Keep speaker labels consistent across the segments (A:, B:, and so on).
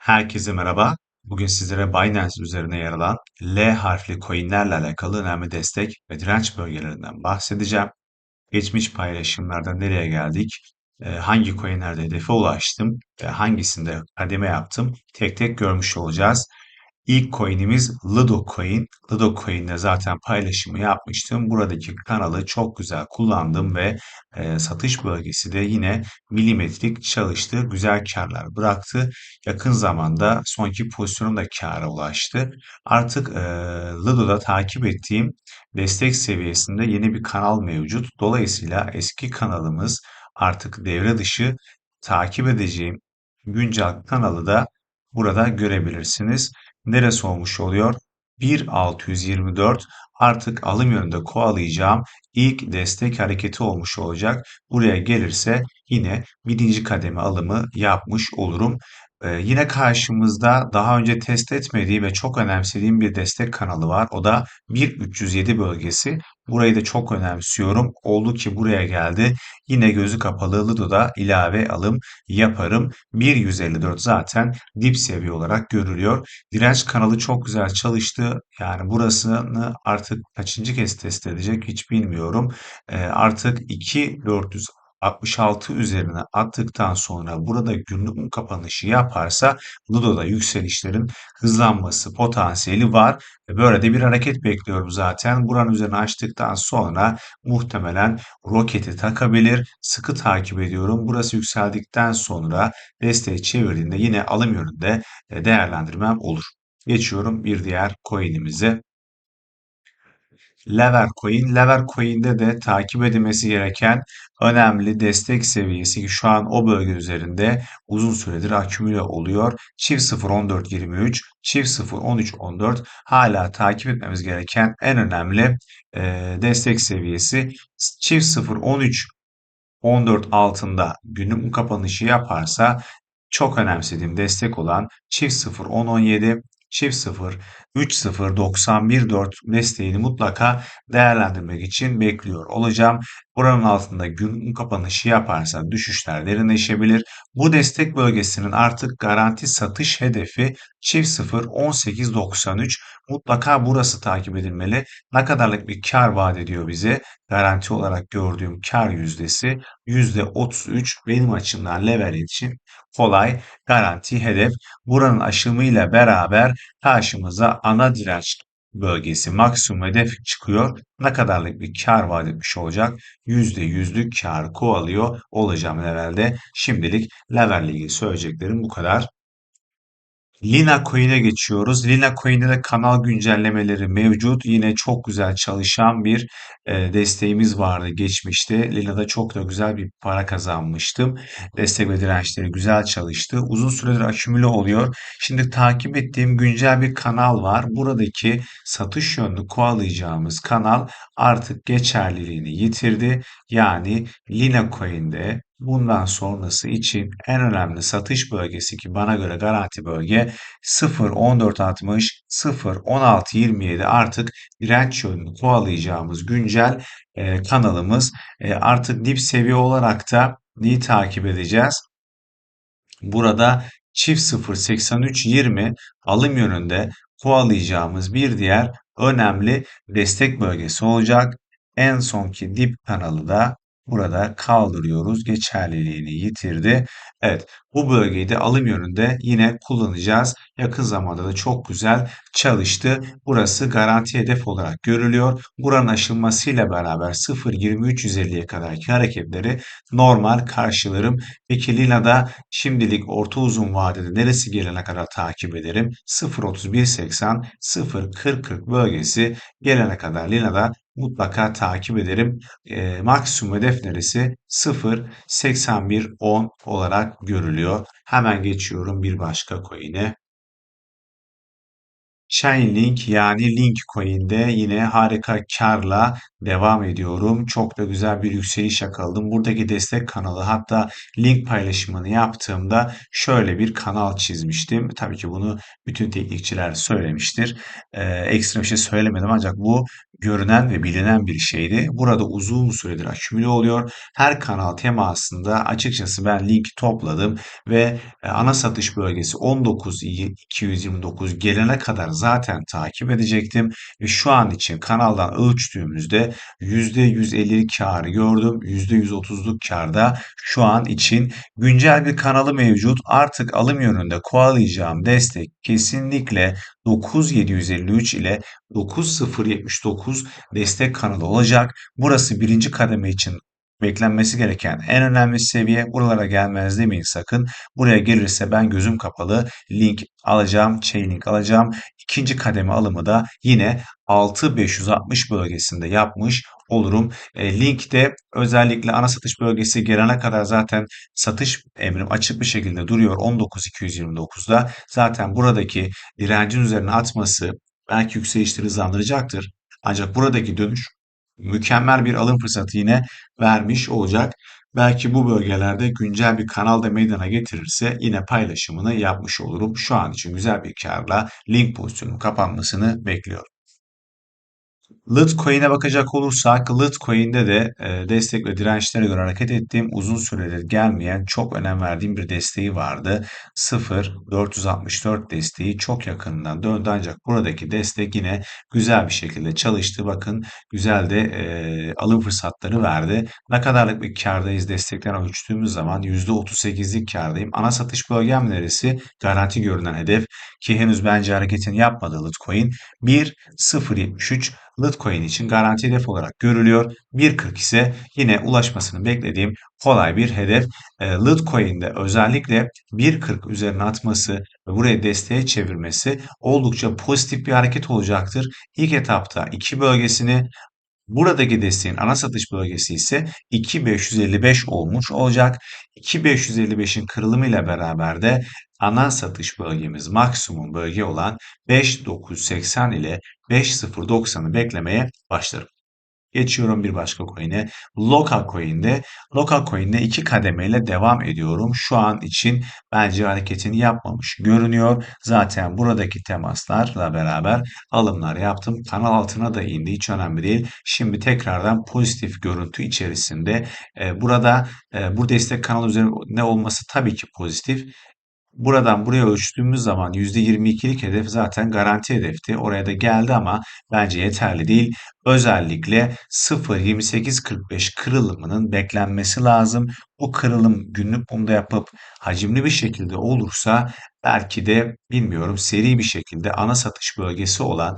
A: Herkese merhaba. Bugün sizlere Binance üzerine yer alan L harfli coinlerle alakalı önemli destek ve direnç bölgelerinden bahsedeceğim. Geçmiş paylaşımlarda nereye geldik, e, hangi coinlerde hedefe ulaştım ve hangisinde kademe yaptım tek tek görmüş olacağız. İlk coin'imiz Lido Coin. Lido Coin'de zaten paylaşımı yapmıştım. Buradaki kanalı çok güzel kullandım ve e, satış bölgesi de yine milimetrik çalıştı. Güzel karlar bıraktı. Yakın zamanda sonki pozisyonum da kâra ulaştı. Artık e, Lido'da takip ettiğim destek seviyesinde yeni bir kanal mevcut. Dolayısıyla eski kanalımız artık devre dışı takip edeceğim güncel kanalı da burada görebilirsiniz neresi olmuş oluyor? 1.624 artık alım yönünde kovalayacağım ilk destek hareketi olmuş olacak. Buraya gelirse yine birinci kademe alımı yapmış olurum. Ee, yine karşımızda daha önce test etmediği ve çok önemsediğim bir destek kanalı var. O da 1307 bölgesi. Burayı da çok önemsiyorum. Oldu ki buraya geldi. Yine gözü kapalı Lido'da ilave alım yaparım. 1.154 zaten dip seviye olarak görülüyor. Direnç kanalı çok güzel çalıştı. Yani burasını artık kaçıncı kez test edecek hiç bilmiyorum. Ee, artık 2.400 66 üzerine attıktan sonra burada günlük kapanışı yaparsa Ludo'da yükselişlerin hızlanması potansiyeli var. Ve böyle de bir hareket bekliyorum zaten. Buranın üzerine açtıktan sonra muhtemelen roketi takabilir. Sıkı takip ediyorum. Burası yükseldikten sonra desteği çevirdiğinde yine alım yönünde e, değerlendirmem olur. Geçiyorum bir diğer coin'imize. Lever Coin. Lever Coin'de de takip edilmesi gereken önemli destek seviyesi ki şu an o bölge üzerinde uzun süredir akümüle oluyor. Çift 0 14 23, çift 0 13 14 hala takip etmemiz gereken en önemli e, destek seviyesi. Çift 0 13 14 altında günlük kapanışı yaparsa çok önemsediğim destek olan çift 0 10 17 çift 0 3-0 91-4 desteğini mutlaka değerlendirmek için bekliyor olacağım. Buranın altında gün kapanışı yaparsa düşüşler derinleşebilir. Bu destek bölgesinin artık garanti satış hedefi çift 0 18.93 mutlaka burası takip edilmeli. Ne kadarlık bir kar vaat ediyor bize? Garanti olarak gördüğüm kar yüzdesi %33 benim açımdan level için kolay garanti hedef. Buranın aşımıyla beraber karşımıza ana direnç bölgesi maksimum hedef çıkıyor. Ne kadarlık bir kar vaat etmiş olacak? %100'lük kar kovalıyor olacağım levelde. Şimdilik level ilgili söyleyeceklerim bu kadar. Lina Coin'e geçiyoruz. Lina Coin'de de kanal güncellemeleri mevcut. Yine çok güzel çalışan bir e, desteğimiz vardı geçmişte. Lina'da çok da güzel bir para kazanmıştım. Destek ve dirençleri güzel çalıştı. Uzun süredir akümüle oluyor. Şimdi takip ettiğim güncel bir kanal var. Buradaki satış yönlü kovalayacağımız kanal artık geçerliliğini yitirdi. Yani Lina Coin'de Bundan sonrası için en önemli satış bölgesi ki bana göre garanti bölge 0.1460, 0.1627 artık direnç yönünü kovalayacağımız güncel e, kanalımız. E, artık dip seviye olarak da neyi takip edeceğiz? Burada çift 0.8320 alım yönünde kovalayacağımız bir diğer önemli destek bölgesi olacak. En sonki dip kanalı da burada kaldırıyoruz. Geçerliliğini yitirdi. Evet bu bölgeyi de alım yönünde yine kullanacağız. Yakın zamanda da çok güzel çalıştı. Burası garanti hedef olarak görülüyor. Buranın aşılmasıyla beraber 0.2350'ye kadarki hareketleri normal karşılarım. Peki Lina'da şimdilik orta uzun vadede neresi gelene kadar takip ederim? 0.3180, 0.40 bölgesi gelene kadar Lina'da mutlaka takip ederim. E, maksimum hedef neresi? 0.8110 olarak görülüyor. Hemen geçiyorum bir başka coin'e. Chainlink yani Link Coin'de yine harika karla devam ediyorum. Çok da güzel bir yükseliş yakaladım. Buradaki destek kanalı hatta link paylaşımını yaptığımda şöyle bir kanal çizmiştim. Tabii ki bunu bütün teknikçiler söylemiştir. Ee, ekstra bir şey söylemedim ancak bu görünen ve bilinen bir şeydi. Burada uzun süredir akümüle oluyor. Her kanal temasında açıkçası ben linki topladım ve e, ana satış bölgesi 19.229 gelene kadar zaten takip edecektim. Ve şu an için kanaldan ölçtüğümüzde %150'lik karı gördüm. %130'luk karda şu an için güncel bir kanalı mevcut. Artık alım yönünde kovalayacağım destek kesinlikle 9753 ile 9079 destek kanalı olacak. Burası birinci kademe için beklenmesi gereken en önemli seviye. Buralara gelmez demeyin sakın. Buraya gelirse ben gözüm kapalı link alacağım, chain link alacağım. İkinci kademe alımı da yine 6560 bölgesinde yapmış olurum. E, linkte özellikle ana satış bölgesi gelene kadar zaten satış emrim açık bir şekilde duruyor 19229'da. Zaten buradaki direncin üzerine atması belki yükselişleri hızlandıracaktır. Ancak buradaki dönüş mükemmel bir alım fırsatı yine vermiş olacak. Belki bu bölgelerde güncel bir kanalda meydana getirirse yine paylaşımını yapmış olurum. Şu an için güzel bir karla link pozisyonun kapanmasını bekliyorum. Litecoin'e bakacak olursak Litecoin'de de e, destek ve dirençlere göre hareket ettiğim uzun süredir gelmeyen çok önem verdiğim bir desteği vardı. 0.464 desteği çok yakından döndü ancak buradaki destek yine güzel bir şekilde çalıştı. Bakın güzel de e, alım fırsatları verdi. Ne kadarlık bir kardayız destekten ölçtüğümüz zaman %38'lik kardayım. Ana satış bölgem neresi? Garanti görünen hedef ki henüz bence hareketini yapmadı Litecoin. 1.073 Litecoin için garanti hedef olarak görülüyor. 1.40 ise yine ulaşmasını beklediğim kolay bir hedef. E, Litecoin'de özellikle 1.40 üzerine atması ve buraya desteğe çevirmesi oldukça pozitif bir hareket olacaktır. İlk etapta iki bölgesini Buradaki desteğin ana satış bölgesi ise 2555 olmuş olacak. 2555'in kırılımıyla beraber de ana satış bölgemiz maksimum bölge olan 5980 ile 5090'ı beklemeye başlarım. Geçiyorum bir başka coin'e. Local coin'de. Local coin'de iki kademeyle devam ediyorum. Şu an için bence hareketini yapmamış görünüyor. Zaten buradaki temaslarla beraber alımlar yaptım. Kanal altına da indi. Hiç önemli değil. Şimdi tekrardan pozitif görüntü içerisinde. E, burada e, bu destek kanal üzerinde olması tabii ki pozitif. Buradan buraya ölçtüğümüz zaman %22'lik hedef zaten garanti hedefti. Oraya da geldi ama bence yeterli değil. Özellikle 0.2845 kırılımının beklenmesi lazım. O kırılım günlük mumda yapıp hacimli bir şekilde olursa belki de bilmiyorum seri bir şekilde ana satış bölgesi olan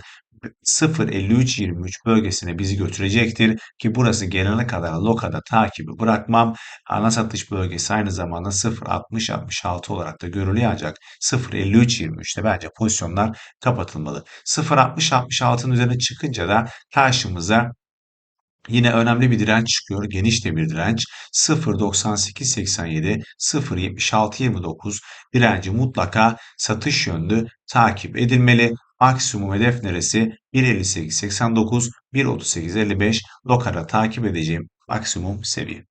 A: 0.53-23 bölgesine bizi götürecektir ki burası gelene kadar lokada takibi bırakmam. Ana satış bölgesi aynı zamanda 0.60-66 olarak da görülüyor ancak 0.53-23'te bence pozisyonlar kapatılmalı. 0.60-66'nın üzerine çıkınca da karşımıza Yine önemli bir direnç çıkıyor. Geniş de bir direnç. 0.9887, 0.7629 direnci mutlaka satış yönlü takip edilmeli. Maksimum hedef neresi? 1.58.89, 1.38.55 lokara takip edeceğim maksimum seviye.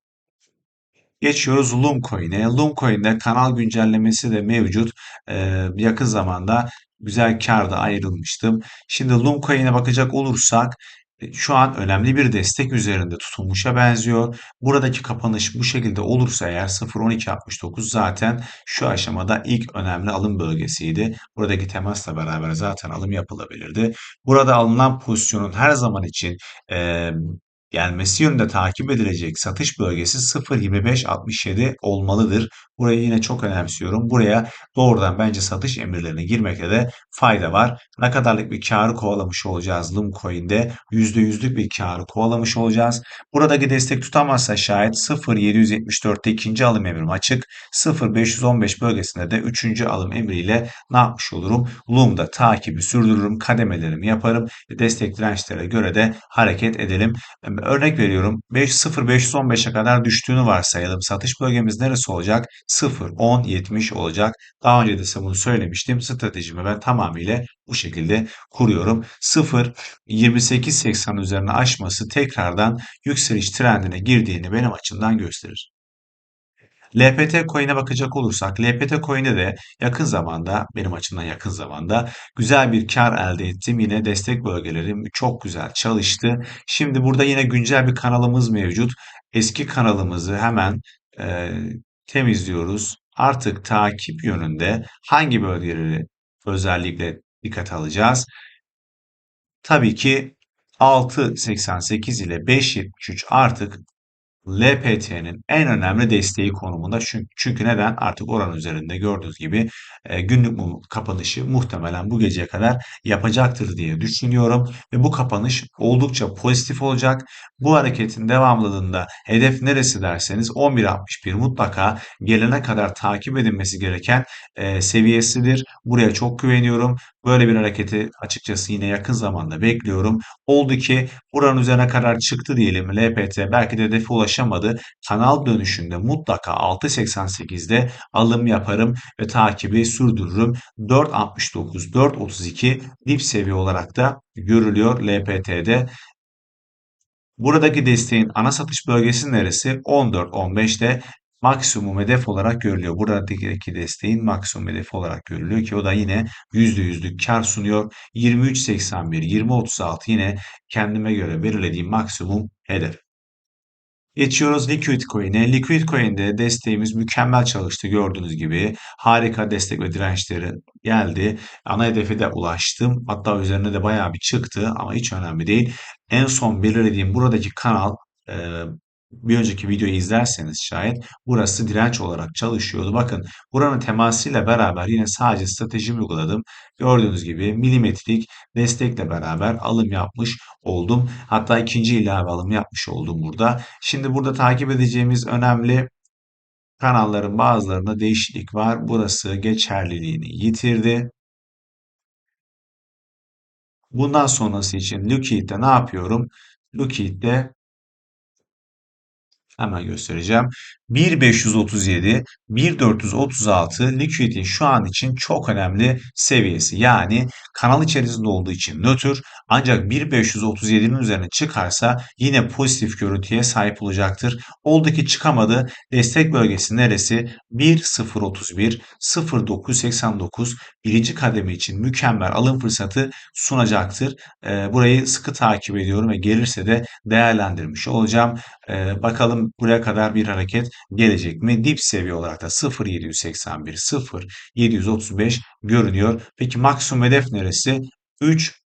A: Geçiyoruz Lumcoin'e. Lumcoin'de kanal güncellemesi de mevcut. Ee, yakın zamanda güzel karda ayrılmıştım. Şimdi Lumcoin'e bakacak olursak şu an önemli bir destek üzerinde tutulmuşa benziyor. Buradaki kapanış bu şekilde olursa eğer 0.1269 zaten şu aşamada ilk önemli alım bölgesiydi. Buradaki temasla beraber zaten alım yapılabilirdi. Burada alınan pozisyonun her zaman için e, gelmesi yönünde takip edilecek satış bölgesi 0.2567 olmalıdır. Burayı yine çok önemsiyorum. Buraya doğrudan bence satış emirlerine girmekte de fayda var. Ne kadarlık bir karı kovalamış olacağız Lumcoin'de? %100'lük bir karı kovalamış olacağız. Buradaki destek tutamazsa şayet 0.774'te ikinci alım emrim açık. 0.515 bölgesinde de üçüncü alım emriyle ne yapmış olurum? Lum'da takibi sürdürürüm. Kademelerimi yaparım. Destek dirençlere göre de hareket edelim. Örnek veriyorum 0.515'e kadar düştüğünü varsayalım. Satış bölgemiz neresi olacak? 0, 10, 70 olacak. Daha önce de size bunu söylemiştim. Stratejimi ben tamamıyla bu şekilde kuruyorum. 0, 28.80 üzerine aşması tekrardan yükseliş trendine girdiğini benim açımdan gösterir. LPT coin'e bakacak olursak LPT coin'de de yakın zamanda benim açımdan yakın zamanda güzel bir kar elde ettim. Yine destek bölgelerim çok güzel çalıştı. Şimdi burada yine güncel bir kanalımız mevcut. Eski kanalımızı hemen e, temizliyoruz. Artık takip yönünde hangi bölgeleri özellikle dikkat alacağız? Tabii ki 6.88 ile 5.73 artık LPT'nin en önemli desteği konumunda. Çünkü, çünkü neden? Artık oran üzerinde gördüğünüz gibi e, günlük kapanışı muhtemelen bu geceye kadar yapacaktır diye düşünüyorum. Ve bu kapanış oldukça pozitif olacak. Bu hareketin devamlılığında hedef neresi derseniz 11.61 mutlaka gelene kadar takip edilmesi gereken e, seviyesidir. Buraya çok güveniyorum. Böyle bir hareketi açıkçası yine yakın zamanda bekliyorum. Oldu ki buranın üzerine kadar çıktı diyelim LPT belki de hedefe ulaşamadı. Kanal dönüşünde mutlaka 6.88'de alım yaparım ve takibi sürdürürüm. 4.69, 4.32 dip seviye olarak da görülüyor LPT'de. Buradaki desteğin ana satış bölgesi neresi? 14-15'te maksimum hedef olarak görülüyor. Buradaki desteğin maksimum hedef olarak görülüyor ki o da yine %100'lük kar sunuyor. 23.81, 20.36 yine kendime göre belirlediğim maksimum hedef. Geçiyoruz Liquid Coin'e. Liquid Coin'de desteğimiz mükemmel çalıştı gördüğünüz gibi. Harika destek ve dirençleri geldi. Ana hedefe de ulaştım. Hatta üzerine de bayağı bir çıktı ama hiç önemli değil. En son belirlediğim buradaki kanal e, bir önceki videoyu izlerseniz şayet burası direnç olarak çalışıyordu. Bakın buranın temasıyla beraber yine sadece stratejimi uyguladım. Gördüğünüz gibi milimetrik destekle beraber alım yapmış oldum. Hatta ikinci ilave alım yapmış oldum burada. Şimdi burada takip edeceğimiz önemli kanalların bazılarında değişiklik var. Burası geçerliliğini yitirdi. Bundan sonrası için Liquid'de ne yapıyorum? Liquid'de Hemen göstereceğim. 1.537, 1.436 Liquid'in şu an için çok önemli seviyesi. Yani kanal içerisinde olduğu için nötr ancak 1.537'nin üzerine çıkarsa yine pozitif görüntüye sahip olacaktır. Oldu ki çıkamadı. Destek bölgesi neresi? 1.031, 0.989 birinci kademe için mükemmel alım fırsatı sunacaktır. Burayı sıkı takip ediyorum ve gelirse de değerlendirmiş olacağım. Bakalım buraya kadar bir hareket gelecek mi? Dip seviye olarak da 0.781, 0.735 görünüyor. Peki maksimum hedef neresi? 3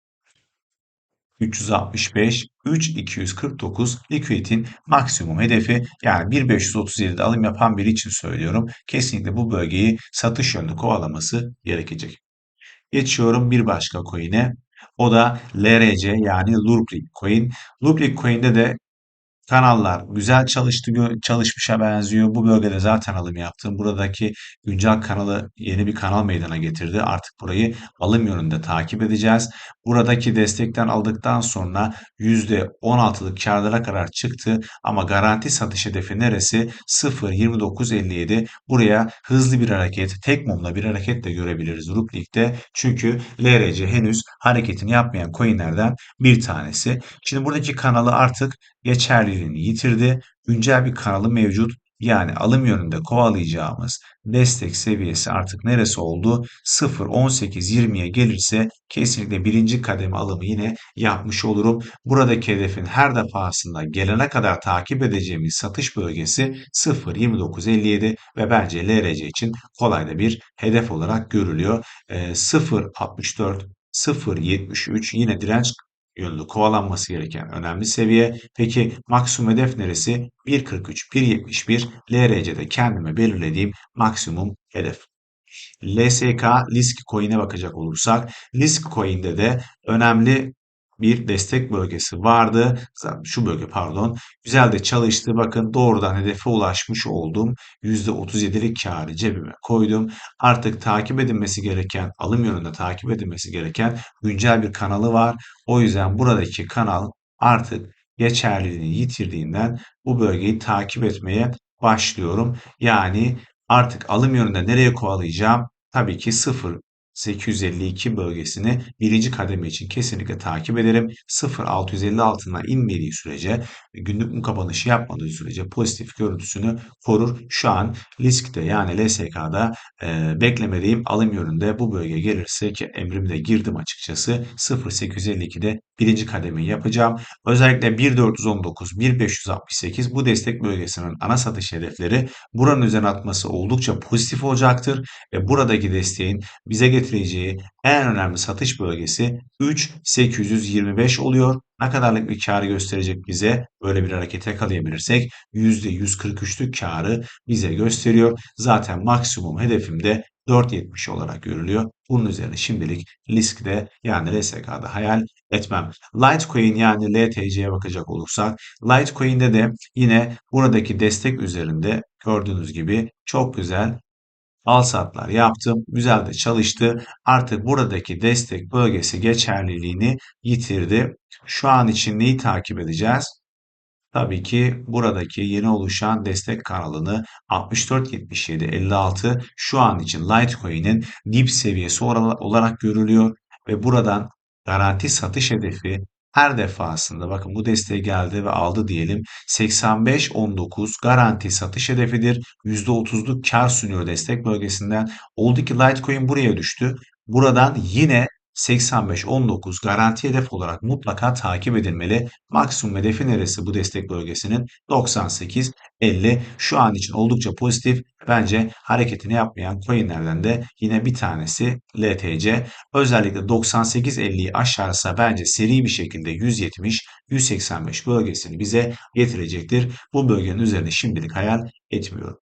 A: 365, 3249 Liquid'in maksimum hedefi yani 1537'de alım yapan biri için söylüyorum. Kesinlikle bu bölgeyi satış yönlü kovalaması gerekecek. Geçiyorum bir başka coin'e. O da LRC yani Looplik coin. Looplik coin'de de Kanallar güzel çalıştı, çalışmışa benziyor. Bu bölgede zaten alım yaptım. Buradaki güncel kanalı yeni bir kanal meydana getirdi. Artık burayı alım yönünde takip edeceğiz. Buradaki destekten aldıktan sonra %16'lık karlara kadar çıktı. Ama garanti satış hedefi neresi? 0.2957. Buraya hızlı bir hareket, tek mumla bir hareket de görebiliriz Ruplik'te. Çünkü LRC henüz hareketini yapmayan coinlerden bir tanesi. Şimdi buradaki kanalı artık geçerliliğini yitirdi. Güncel bir kanalı mevcut. Yani alım yönünde kovalayacağımız destek seviyesi artık neresi oldu? 0, 18, 20'ye gelirse kesinlikle birinci kademe alımı yine yapmış olurum. Buradaki hedefin her defasında gelene kadar takip edeceğimiz satış bölgesi 0, 29, 57 ve bence LRC için kolay da bir hedef olarak görülüyor. E, 0, 64, 0.73 yine direnç yönlü kovalanması gereken önemli seviye. Peki maksimum hedef neresi? 1.43, 1.71 LRC'de kendime belirlediğim maksimum hedef. LSK Lisk Coin'e bakacak olursak Lisk Coin'de de önemli bir destek bölgesi vardı. Şu bölge pardon. Güzel de çalıştı. Bakın doğrudan hedefe ulaşmış oldum. %37'lik karı cebime koydum. Artık takip edilmesi gereken, alım yönünde takip edilmesi gereken güncel bir kanalı var. O yüzden buradaki kanal artık geçerliliğini yitirdiğinden bu bölgeyi takip etmeye başlıyorum. Yani artık alım yönünde nereye kovalayacağım? Tabii ki 0.852 bölgesini birinci kademe için kesinlikle takip ederim. 0.650 altına inmediği sürece günlük mum kapanışı yapmadığı sürece pozitif görüntüsünü korur. Şu an riskte yani LSK'da e, beklemediğim alım yönünde bu bölge gelirse ki emrimi de girdim açıkçası 0.852'de birinci kademeyi yapacağım. Özellikle 1.419, 1.568 bu destek bölgesinin ana satış hedefleri buranın üzerine atması oldukça pozitif olacaktır ve buradaki desteğin bize getireceği en önemli satış bölgesi 3.825 oluyor. Ne kadarlık bir karı gösterecek bize böyle bir harekete yakalayabilirsek %143'lük karı bize gösteriyor. Zaten maksimum hedefim de 4.70 olarak görülüyor. Bunun üzerine şimdilik riskde yani LSK'da hayal etmem. Litecoin yani LTC'ye bakacak olursak Litecoin'de de yine buradaki destek üzerinde gördüğünüz gibi çok güzel al satlar yaptım. Güzel de çalıştı. Artık buradaki destek bölgesi geçerliliğini yitirdi. Şu an için neyi takip edeceğiz? Tabii ki buradaki yeni oluşan destek kanalını 64.77.56 şu an için Litecoin'in dip seviyesi olarak görülüyor ve buradan garanti satış hedefi her defasında bakın bu desteğe geldi ve aldı diyelim 85.19 garanti satış hedefidir. %30'luk kar sunuyor destek bölgesinden. Oldu ki Litecoin buraya düştü. Buradan yine 85-19 garanti hedef olarak mutlaka takip edilmeli. Maksimum hedefi neresi bu destek bölgesinin? 98-50. Şu an için oldukça pozitif. Bence hareketini yapmayan coinlerden de yine bir tanesi LTC. Özellikle 98-50'yi aşarsa bence seri bir şekilde 170-185 bölgesini bize getirecektir. Bu bölgenin üzerine şimdilik hayal etmiyorum.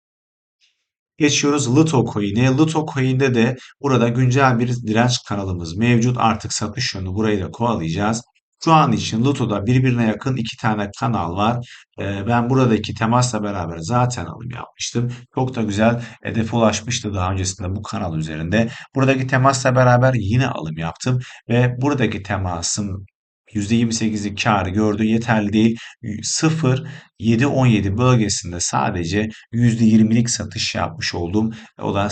A: Geçiyoruz Lito Coin'e. Lito Coin'de de burada güncel bir direnç kanalımız mevcut. Artık satış yönü burayı da kovalayacağız. Şu an için Luto'da birbirine yakın iki tane kanal var. Ee, ben buradaki temasla beraber zaten alım yapmıştım. Çok da güzel hedefe ulaşmıştı daha öncesinde bu kanal üzerinde. Buradaki temasla beraber yine alım yaptım ve buradaki temasım %28'lik karı gördü. Yeterli değil. 0 7-17 bölgesinde sadece %20'lik satış yapmış oldum. O da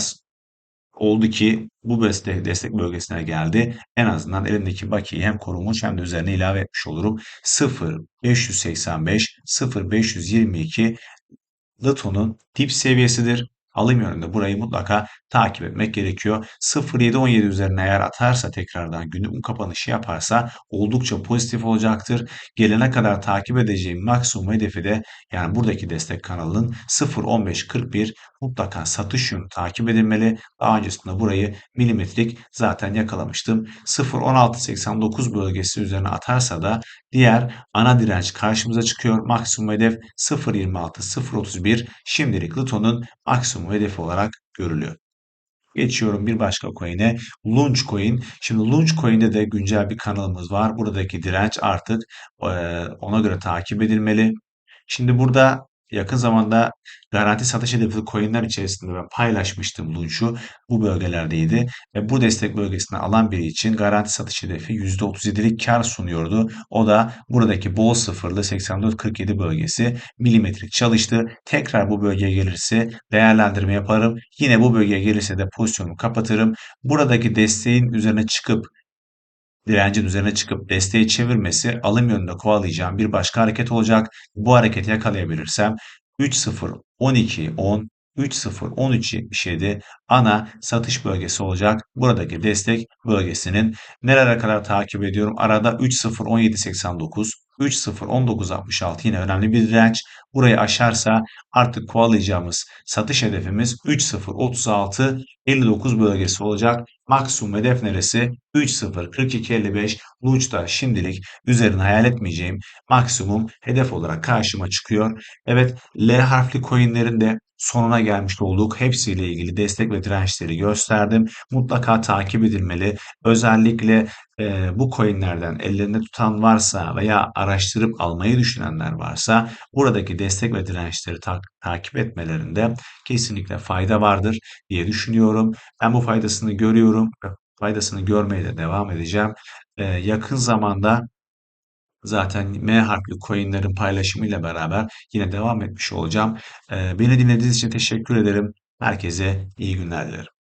A: oldu ki bu destek, destek bölgesine geldi. En azından elimdeki bakiyi hem korumuş hem de üzerine ilave etmiş olurum. 0 585 0 522 Lato'nun dip seviyesidir alım yönünde burayı mutlaka takip etmek gerekiyor. 0.7-17 üzerine eğer atarsa tekrardan günlük kapanışı yaparsa oldukça pozitif olacaktır. Gelene kadar takip edeceğim maksimum hedefi de yani buradaki destek kanalının 0.15-41 mutlaka satış yönü takip edilmeli. Daha öncesinde burayı milimetrik zaten yakalamıştım. 0.1689 bölgesi üzerine atarsa da diğer ana direnç karşımıza çıkıyor. Maksimum hedef 0.26-0.31 şimdilik Luton'un maksimum hedefi olarak görülüyor. Geçiyorum bir başka coin'e. Launch Coin. Şimdi Launch Coin'de de güncel bir kanalımız var. Buradaki direnç artık ona göre takip edilmeli. Şimdi burada yakın zamanda garanti satış hedefli coinler içerisinde ben paylaşmıştım Lunch'u. Bu bölgelerdeydi. Ve bu destek bölgesine alan biri için garanti satış hedefi %37'lik kar sunuyordu. O da buradaki bol sıfırlı 84-47 bölgesi milimetrik çalıştı. Tekrar bu bölgeye gelirse değerlendirme yaparım. Yine bu bölgeye gelirse de pozisyonumu kapatırım. Buradaki desteğin üzerine çıkıp direncin üzerine çıkıp desteği çevirmesi alım yönünde kovalayacağım bir başka hareket olacak. Bu hareketi yakalayabilirsem 3-0, 12, 10, 3-0, 13-77 ana satış bölgesi olacak. Buradaki destek bölgesinin nerelere kadar takip ediyorum? Arada 3-0, 17-89, 3-0, 19-66 yine önemli bir direnç. Burayı aşarsa artık kovalayacağımız satış hedefimiz 3-0, 36, 59 bölgesi olacak. Maksimum hedef neresi? 3-0, 42, 55. Luch'ta şimdilik üzerine hayal etmeyeceğim maksimum hedef olarak karşıma çıkıyor. Evet L harfli coinlerin de sonuna gelmiş olduk. Hepsiyle ilgili destek ve dirençleri gösterdim. Mutlaka takip edilmeli. Özellikle e, bu coinlerden ellerinde tutan varsa veya araştırıp almayı düşünenler varsa buradaki destek ve dirençleri ta takip etmelerinde kesinlikle fayda vardır diye düşünüyorum. Ben bu faydasını görüyorum. Faydasını görmeye de devam edeceğim. E, yakın zamanda zaten M harfli coinlerin paylaşımıyla beraber yine devam etmiş olacağım. Beni dinlediğiniz için teşekkür ederim. Herkese iyi günler dilerim.